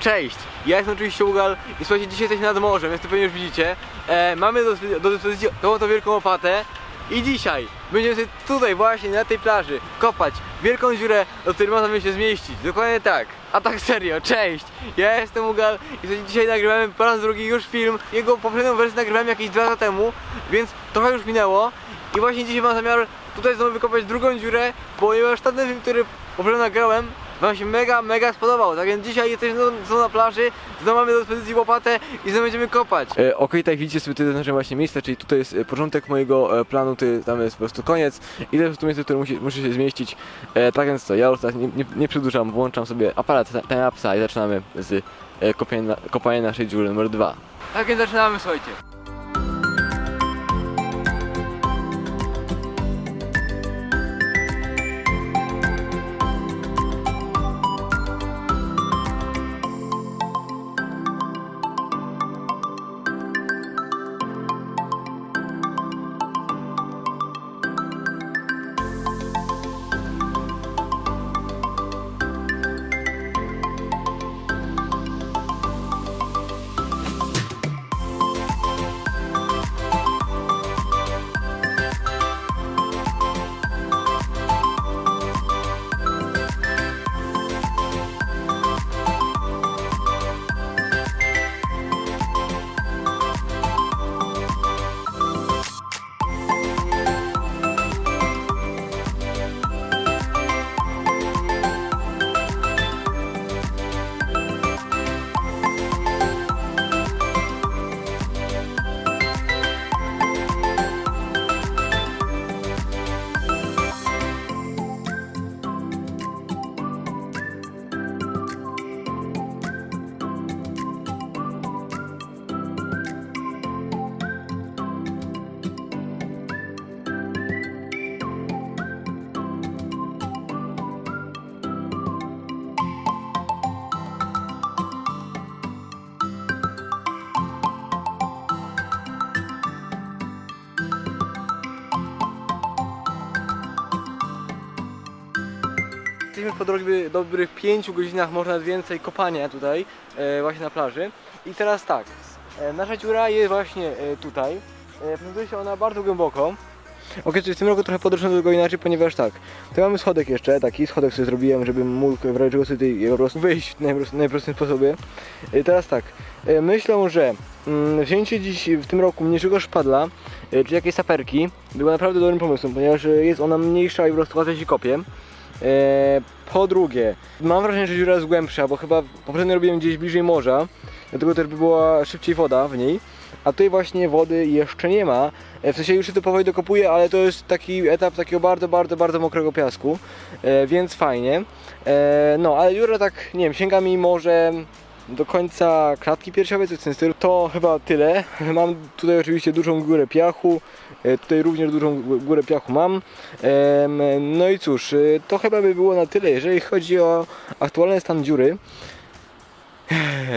Cześć, ja jestem oczywiście Ugal i słuchajcie, dzisiaj jesteśmy nad morzem, jak to pewnie już widzicie. E, mamy do, do dyspozycji tą wielką łopatę i dzisiaj będziemy sobie tutaj właśnie na tej plaży kopać wielką dziurę, do której można się zmieścić. Dokładnie tak. A tak serio, cześć! Ja jestem Ugal i słuchajcie, dzisiaj nagrywamy po raz drugi już film. Jego poprzednią wersję nagrywałem jakieś dwa lata temu, więc trochę już minęło. I właśnie dzisiaj mam zamiar tutaj znowu wykopać drugą dziurę, ponieważ tamten film, który poprzednio nagrałem, Wam się mega, mega spodobał. Tak więc dzisiaj jesteśmy znowu, na plaży, znowu mamy do dyspozycji łopatę i znowu będziemy kopać. E, Okej, tak widzicie sobie tutaj zaznaczam właśnie miejsce, czyli tutaj jest e, początek mojego e, planu, tutaj, tam jest po prostu koniec i to jest to miejsce, w którym musi, muszę się zmieścić. E, tak więc co, ja już teraz nie, nie, nie przedłużam, włączam sobie aparat timelapsa i zaczynamy z e, kopania, kopania naszej dziury numer dwa. Tak więc zaczynamy, słuchajcie. Jesteśmy po drogi dobrych 5 godzinach, może nawet więcej kopania tutaj, e, właśnie na plaży. I teraz tak, e, nasza dziura jest właśnie e, tutaj. E, prezentuje się ona bardzo głęboko. Ok, czyli w tym roku trochę podróżuję do tego inaczej, ponieważ tak, tu mamy schodek jeszcze, taki schodek sobie zrobiłem, żeby mógł w razie czego tutaj po prostu wyjść w najprost, najprostszym sposobie. E, teraz tak, myślę, że mm, wzięcie dziś w tym roku mniejszego szpadla, czy jakiejś saperki, było naprawdę dobrym pomysłem, ponieważ jest ona mniejsza i po prostu łatwiej się kopie. E, po drugie, mam wrażenie, że dziura jest głębsza, bo chyba poprzednio robiłem gdzieś bliżej morza, dlatego też by była szybciej woda w niej. A tutaj właśnie wody jeszcze nie ma. E, W sensie już się to powoli dokopuje, ale to jest taki etap takiego bardzo, bardzo, bardzo mokrego piasku, e, więc fajnie. No, ale dziura tak, nie wiem, sięga mi może do końca klatki piersiowej, coś w tym stylu. To chyba tyle. Mam tutaj oczywiście dużą górę piachu. E, Tutaj również dużą gó- górę piachu mam. No i cóż, e, to chyba by było na tyle, jeżeli chodzi o aktualny stan dziury.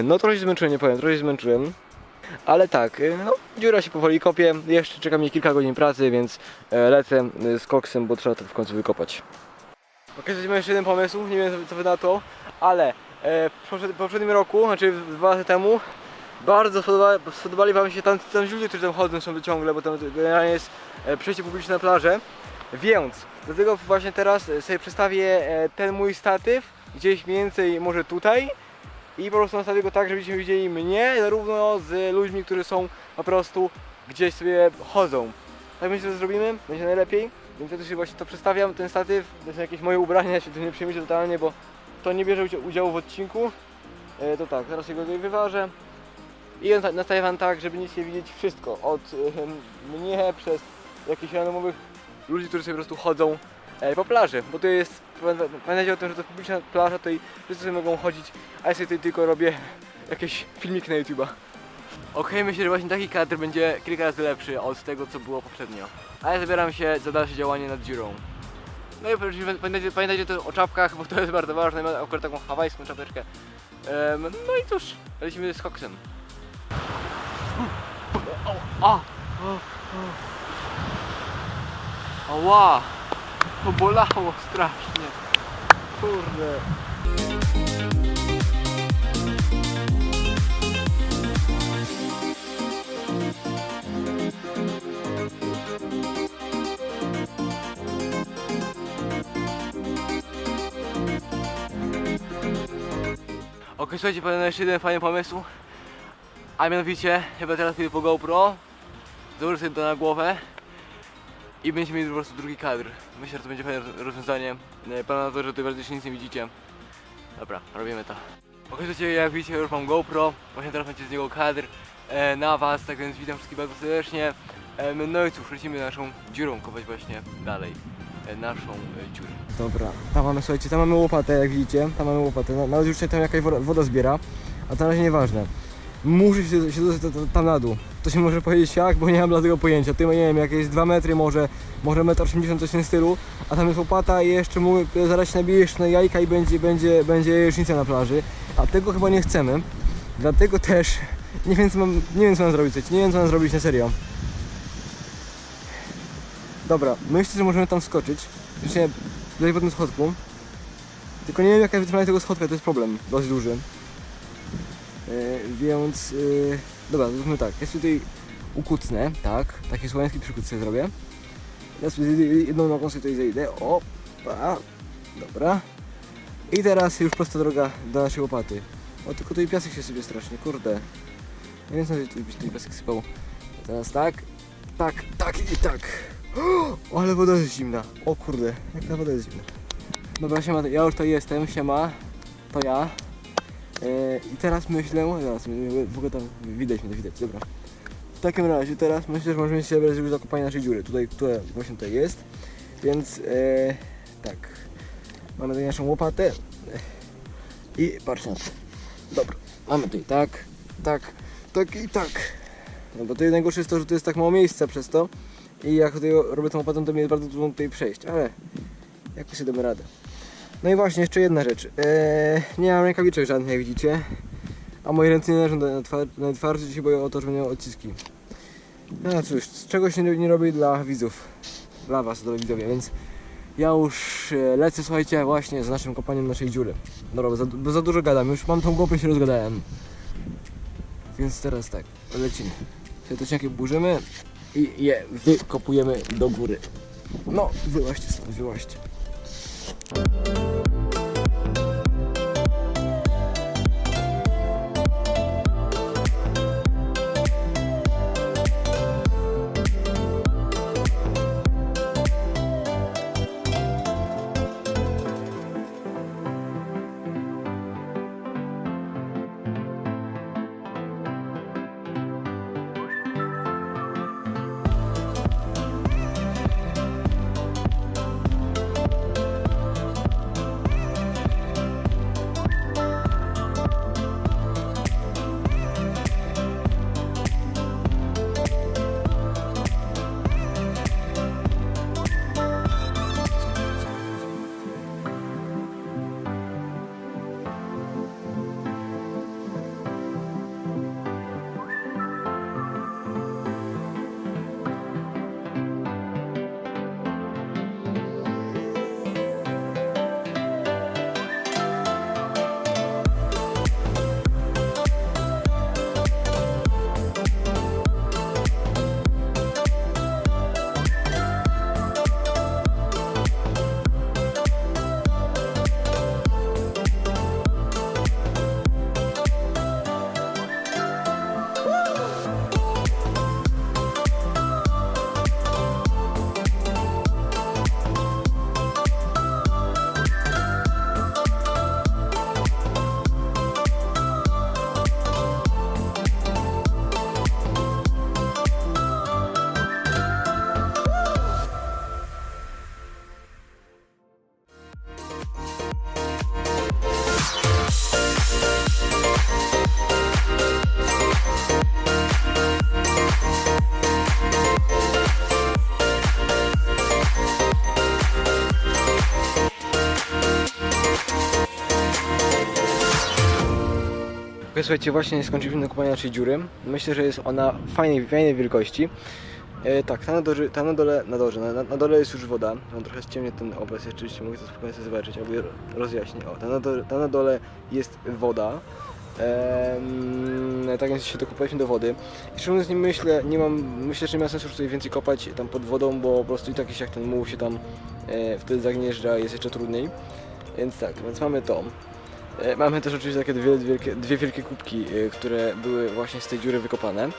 No trochę się zmęczyłem, nie powiem, trochę się zmęczyłem. Ale tak, e, no dziura się powoli kopie, jeszcze czeka mnie kilka godzin pracy, więc lecę z koksem, bo trzeba to w końcu wykopać. Ok, mam jeszcze jeden pomysł, nie wiem co wy na to, ale w poprzed- poprzednim roku, znaczy dwa lata temu, bardzo spodoba, spodobali wam się tam, tam ludzie, którzy tam chodzą są ciągle, bo tam generalnie jest e, przejście publiczne na plażę. Więc dlatego właśnie teraz e, sobie przestawię e, ten mój statyw gdzieś mniej więcej może tutaj i po prostu nastawię go tak, żebyście widzieli mnie zarówno z ludźmi, którzy są po prostu gdzieś sobie chodzą. Tak myślę, że zrobimy, będzie najlepiej. Więc też się właśnie to przestawiam, ten statyw, to są jakieś moje ubrania, się tym nie przejmujcie totalnie, bo to nie bierze udzia- udziału w odcinku. E, to tak, zaraz się go tutaj wyważę. I na- nastawię wam tak, żeby nic nie widzieć wszystko. Od mnie przez jakichś randomowych ludzi, którzy sobie po prostu chodzą e, po plaży. Bo to jest, pamię- pamiętajcie o tym, że to jest publiczna plaża, tutaj wszyscy sobie mogą chodzić, a ja sobie tutaj tylko robię jakieś filmiki na YouTube'a. Okej, myślę, że właśnie taki kadr będzie kilka razy lepszy od tego, co było poprzednio. A ja zabieram się za dalsze działanie nad dziurą. No i oczywiście pamiętajcie, pamiętajcie też o czapkach, bo to jest bardzo ważne. Mam akurat taką hawajską czapeczkę. No i cóż, lecimy z koksem. O. Ała! To bolało strasznie. Kurde. Okej, słuchajcie, na jeszcze jeden fajny pomysł. A mianowicie, chyba teraz pójdę po GoPro, założę sobie to na głowę i będziemy mieli po prostu drugi kadr. Myślę, że to będzie fajne roz- rozwiązanie. E, Pana na to, że tutaj praktycznie nic nie widzicie. Dobra, robimy to. Słuchajcie, jak widzicie, już mam GoPro, właśnie teraz będzie z niego kadr e, na was, tak więc witam wszystkich bardzo serdecznie. E, no i cóż, lecimy naszą dziurą kopać właśnie dalej naszą e, dziurę. Dobra, tam mamy, słuchajcie, tam mamy łopatę, jak widzicie, tam mamy łopatę, na- nawet już się tam jakaś woda, woda zbiera, a to na razie nieważne. Muszę się, się dostać tam- na dół. To się może powiedzieć jak, bo nie mam dlatego pojęcia. Ty nie wiem, jakieś 2 metry może, może 1,80 m coś w tym stylu, a tam jest łopata i jeszcze mówię, zaraz się nabije jeszcze na jajka i będzie, będzie, będzie jajecznica na plaży, a tego chyba nie chcemy. Dlatego też nie wiem co mam, nie wiem co mam zrobić, nie wiem co mam zrobić na serio. Dobra, myślę, że możemy tam skoczyć. Już nie, tutaj po tym schodku. Tylko nie wiem jaka jest tego schodka, to jest problem dość duży. E, więc e, dobra, zróbmy tak. Sobie tutaj ukucnę, tak. Taki słowiański sobie zrobię. Sobie jedną nogą sobie tutaj zejdę. Opa. Dobra. I teraz już prosta droga do naszej łopaty. O, tylko tutaj piasek się sobie strasznie, kurde. Nie wiem, co tutaj piasek sypał. Teraz tak, tak, tak i tak. O, ale woda jest zimna. O kurde, jaka woda jest zimna. Dobra, siema, ja już to jestem, siema. To ja. E, I teraz myślę, zaraz, w ogóle tam widać mnie, widać, dobra. W takim razie teraz myślę, że możemy się zabrać już za kopanie naszej dziury. Tutaj, która właśnie tutaj jest. Więc e, tak. Mamy tutaj naszą łopatę. I patrz na to. Dobra, mamy tutaj tak, tak, tak i tak. No bo to najgorsze jest to, że to jest tak mało miejsca przez to. I jak tutaj robię tą łopatą, to mi jest bardzo trudno tutaj przejść, ale jakoś sobie damy radę. No i właśnie, jeszcze jedna rzecz. Eee, nie mam rękawiczek żadnych, jak widzicie. A moje ręce nie leżą na, twar na się boję o to, że miał odciski. No cóż, czego się nie, nie robi dla widzów. Dla was, dla widzowie, więc ja już e, lecę, słuchajcie, właśnie z naszym kopaniem naszej dziury. Dobra, bo za, bo za dużo gadam, już mam tą głowę się rozgadałem. Więc teraz tak, lecimy. Te tociaki burzymy i je wykopujemy do góry. No, wyłaźcie stąd, wyłaźcie. Słuchajcie, właśnie skończyliśmy nakopanie naszej dziury. Myślę, że jest ona fajnej, fajnej wielkości. E, tak, tam na, dole, tam na dole, na dole, na, na dole jest już woda. Mam trochę ściemnie ten obraz, jeśli mogę to spokojnie sobie zobaczyć, albo rozjaśnię. O, tam na, dole, tam na dole jest woda. Ehm, tak więc się dokopaliśmy do wody. I szczerze mówiąc nie myślę, nie mam, myślę, że nie ma sensu już tutaj więcej kopać tam pod wodą, bo po prostu i tak jak ten muł się tam e, wtedy zagnieżdża, jest jeszcze trudniej. Więc tak, więc mamy to. E, Mamy też oczywiście takie dwie, wielkie- dwie wielkie kubki, e, które były właśnie z tej dziury wykopane. E,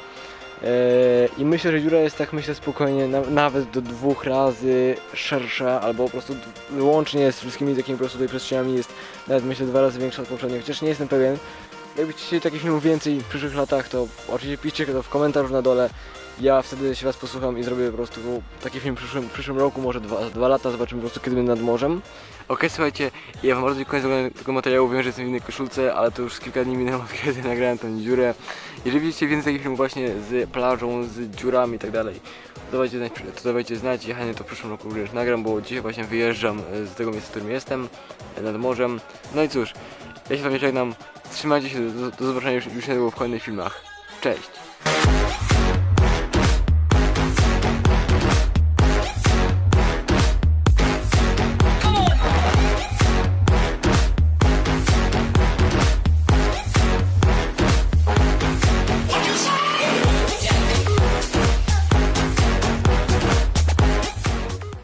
I myślę, że dziura jest tak myślę spokojnie na, nawet do dwóch razy szersza, albo po prostu łącznie z wszystkimi takimi po prostu tutaj przestrzeniami jest nawet myślę dwa razy większa od poprzedniej, chociaż nie jestem pewien. Jakbyście chcieli takich filmów więcej w przyszłych latach, to oczywiście piszcie to w komentarzu na dole. Ja wtedy się was posłucham i zrobię po prostu taki film w przyszłym, w przyszłym roku, może dwa, dwa lata, zobaczymy po prostu kiedy będę nad morzem. Okej, słuchajcie, ja wam bardzo dziękuję za tego materiału, wiem, że jestem w innej koszulce, ale to już kilka dni minęło, kiedy nagrałem tą dziurę. Jeżeli widzicie więcej takich filmów właśnie z plażą, z dziurami i tak dalej, to dawajcie znać, to dawajcie znać, ja chętnie to w przyszłym roku również nagram, bo dzisiaj właśnie wyjeżdżam e, z tego miejsca, w którym jestem, e, nad morzem. No i cóż, ja się wam żegnam, trzymajcie się, do, do zobaczenia już, już niedługo w kolejnych filmach. Cześć!